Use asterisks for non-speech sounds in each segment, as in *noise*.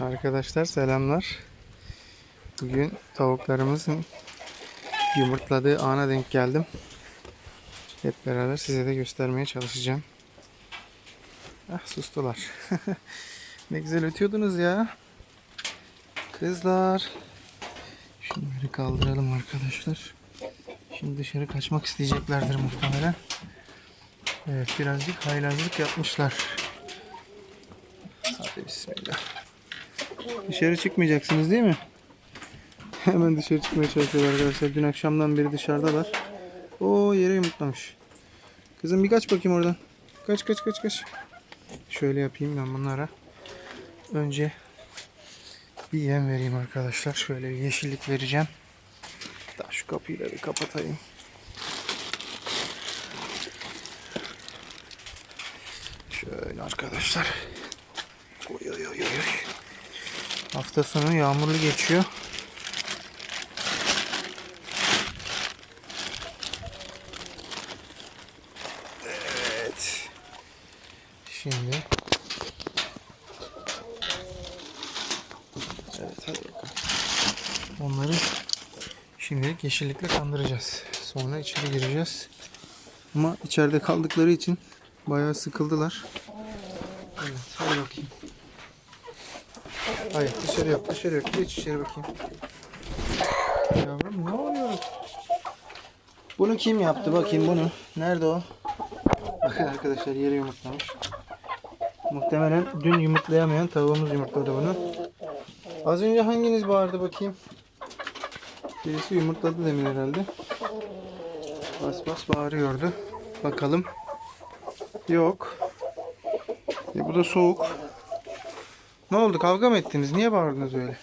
Arkadaşlar selamlar. Bugün tavuklarımızın yumurtladığı ana denk geldim. Hep beraber size de göstermeye çalışacağım. Ah sustular. *laughs* ne güzel ötüyordunuz ya. Kızlar. Şunları kaldıralım arkadaşlar. Şimdi dışarı kaçmak isteyeceklerdir muhtemelen. Evet birazcık haylazlık yapmışlar. Hadi bismillah. Dışarı çıkmayacaksınız değil mi? *laughs* Hemen dışarı çıkmaya çalışıyorlar arkadaşlar. Dün akşamdan beri dışarıdalar. O yere yumurtlamış. Kızım bir kaç bakayım oradan. Kaç kaç kaç kaç. Şöyle yapayım ben bunlara. Önce bir yem vereyim arkadaşlar. Şöyle bir yeşillik vereceğim. Daha şu kapıyı da bir kapatayım. Şöyle arkadaşlar. Oy oy oy oy. Hafta sonu yağmurlu geçiyor. Evet. Şimdi Evet hadi bakalım. Onları şimdilik yeşillikle kandıracağız. Sonra içeri gireceğiz. Ama içeride kaldıkları için bayağı sıkıldılar. Evet hadi bakayım. Hayır dışarı yok dışarı yok. Geç içeri bakayım. Yavrum ne oluyor? Bunu kim yaptı bakayım bunu. Nerede o? Bakın arkadaşlar yere yumurtlamış. Muhtemelen dün yumurtlayamayan tavuğumuz yumurtladı bunu. Az önce hanginiz bağırdı bakayım? Birisi yumurtladı demin herhalde. Bas bas bağırıyordu. Bakalım. Yok. E bu da soğuk. Ne oldu kavga mı ettiniz? Niye bağırdınız öyle?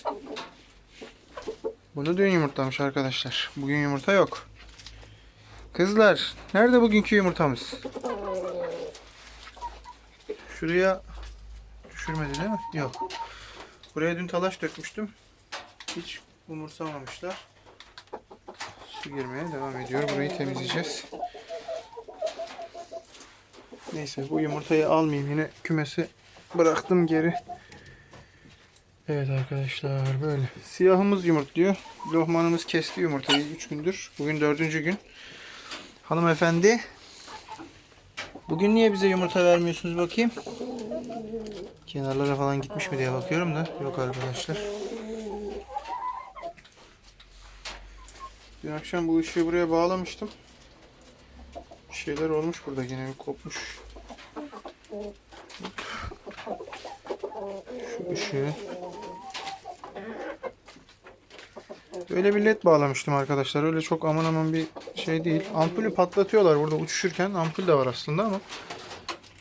Bunu dün yumurtlamış arkadaşlar. Bugün yumurta yok. Kızlar nerede bugünkü yumurtamız? Şuraya düşürmedi değil mi? Yok. Buraya dün talaş dökmüştüm. Hiç umursamamışlar. Su girmeye devam ediyor. Burayı temizleyeceğiz. Neyse bu yumurtayı almayayım. Yine kümesi bıraktım geri. Evet arkadaşlar böyle. Siyahımız yumurtluyor. Lohmanımız kesti yumurtayı 3 gündür. Bugün 4. gün. Hanımefendi. Bugün niye bize yumurta vermiyorsunuz bakayım? Kenarlara falan gitmiş mi diye bakıyorum da. Yok arkadaşlar. Dün akşam bu ışığı buraya bağlamıştım. Bir şeyler olmuş burada yine bir kopmuş. Şu ışığı. Öyle bir led bağlamıştım arkadaşlar. Öyle çok aman aman bir şey değil. Ampulü patlatıyorlar burada uçuşurken. Ampul de var aslında ama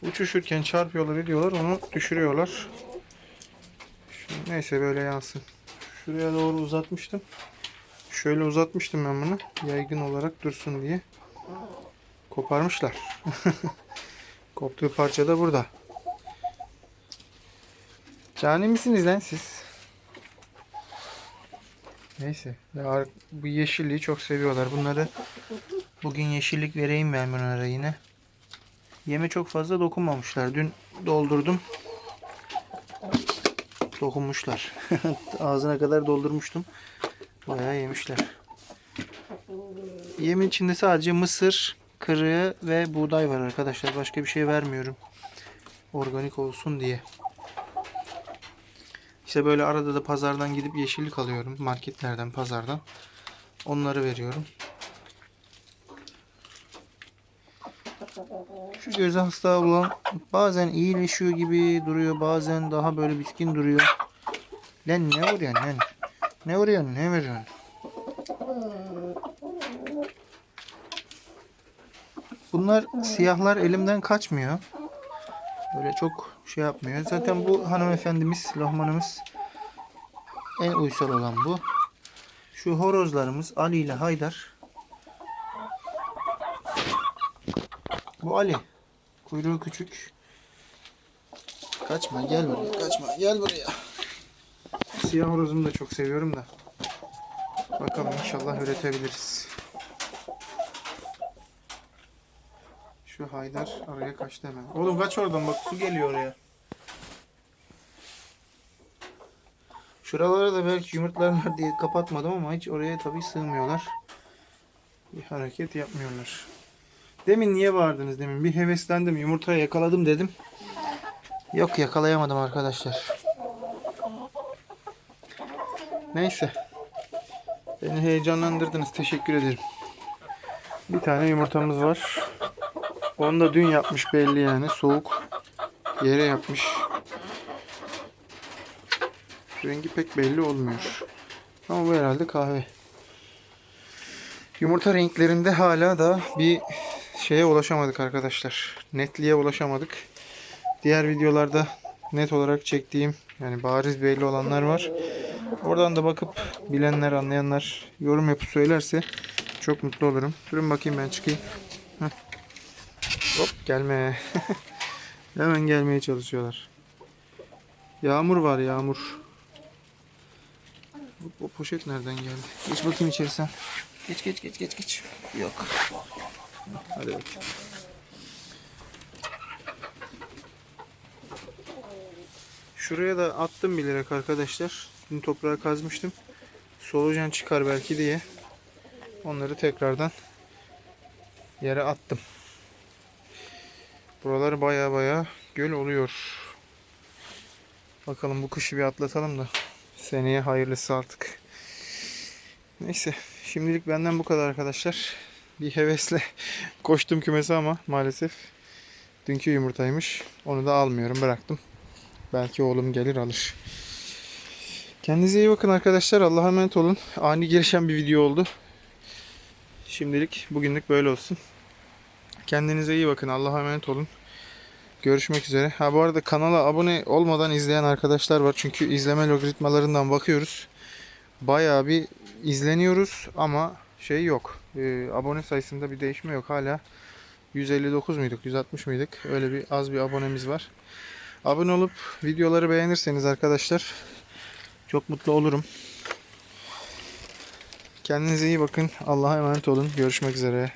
uçuşurken çarpıyorlar ediyorlar onu düşürüyorlar. Şimdi neyse böyle yansın. Şuraya doğru uzatmıştım. Şöyle uzatmıştım ben bunu. Yaygın olarak dursun diye. Koparmışlar. *laughs* Koptuğu parça da burada. Cani misiniz lan siz? Neyse. Ya, bu yeşilliği çok seviyorlar. Bunları bugün yeşillik vereyim ben bunlara yine. Yeme çok fazla dokunmamışlar. Dün doldurdum. Dokunmuşlar. *laughs* Ağzına kadar doldurmuştum. Bayağı yemişler. Yemin içinde sadece mısır, kırığı ve buğday var arkadaşlar. Başka bir şey vermiyorum. Organik olsun diye. İşte böyle arada da pazardan gidip yeşillik alıyorum. Marketlerden, pazardan. Onları veriyorum. Şu göz hastalığı olan bazen iyileşiyor gibi duruyor. Bazen daha böyle bitkin duruyor. Lan ne vuruyorsun lan? Ne vuruyorsun? Ne veriyorsun? Bunlar siyahlar elimden kaçmıyor. Böyle çok şey yapmıyor. Zaten bu hanımefendimiz, lohmanımız en uysal olan bu. Şu horozlarımız Ali ile Haydar. Bu Ali. Kuyruğu küçük. Kaçma gel buraya. Kaçma gel buraya. Siyah horozumu da çok seviyorum da. Bakalım inşallah üretebiliriz. Şu Haydar araya kaçtı hemen. Oğlum kaç oradan bak su geliyor oraya. Şuralara da belki yumurtlarlar diye kapatmadım ama hiç oraya tabii sığmıyorlar. Bir hareket yapmıyorlar. Demin niye bağırdınız demin? Bir heveslendim yumurtayı yakaladım dedim. Yok yakalayamadım arkadaşlar. Neyse. Beni heyecanlandırdınız. Teşekkür ederim. Bir tane yumurtamız var. Onu da dün yapmış belli yani. Soğuk yere yapmış. Rengi pek belli olmuyor. Ama bu herhalde kahve. Yumurta renklerinde hala da bir şeye ulaşamadık arkadaşlar. Netliğe ulaşamadık. Diğer videolarda net olarak çektiğim yani bariz belli olanlar var. Oradan da bakıp bilenler, anlayanlar yorum yapıp söylerse çok mutlu olurum. Durun bakayım ben çıkayım. Heh. Hop gelme. *laughs* Hemen gelmeye çalışıyorlar. Yağmur var yağmur. O, o poşet nereden geldi? Geç bakayım içeri sen. Geç geç geç geç geç. Yok. Hadi bakayım. Şuraya da attım bilerek arkadaşlar. Dün toprağı kazmıştım. Solucan çıkar belki diye. Onları tekrardan yere attım. Buralar baya baya göl oluyor. Bakalım bu kışı bir atlatalım da seneye hayırlısı artık. Neyse şimdilik benden bu kadar arkadaşlar. Bir hevesle *laughs* koştum kümese ama maalesef dünkü yumurtaymış. Onu da almıyorum bıraktım. Belki oğlum gelir alır. Kendinize iyi bakın arkadaşlar. Allah'a emanet olun. Ani gelişen bir video oldu. Şimdilik bugünlük böyle olsun. Kendinize iyi bakın. Allah'a emanet olun. Görüşmek üzere. Ha bu arada kanala abone olmadan izleyen arkadaşlar var. Çünkü izleme logaritmalarından bakıyoruz. Bayağı bir izleniyoruz ama şey yok. Ee, abone sayısında bir değişme yok. Hala 159 muyduk, 160 mıydık? Öyle bir az bir abonemiz var. Abone olup videoları beğenirseniz arkadaşlar çok mutlu olurum. Kendinize iyi bakın. Allah'a emanet olun. Görüşmek üzere.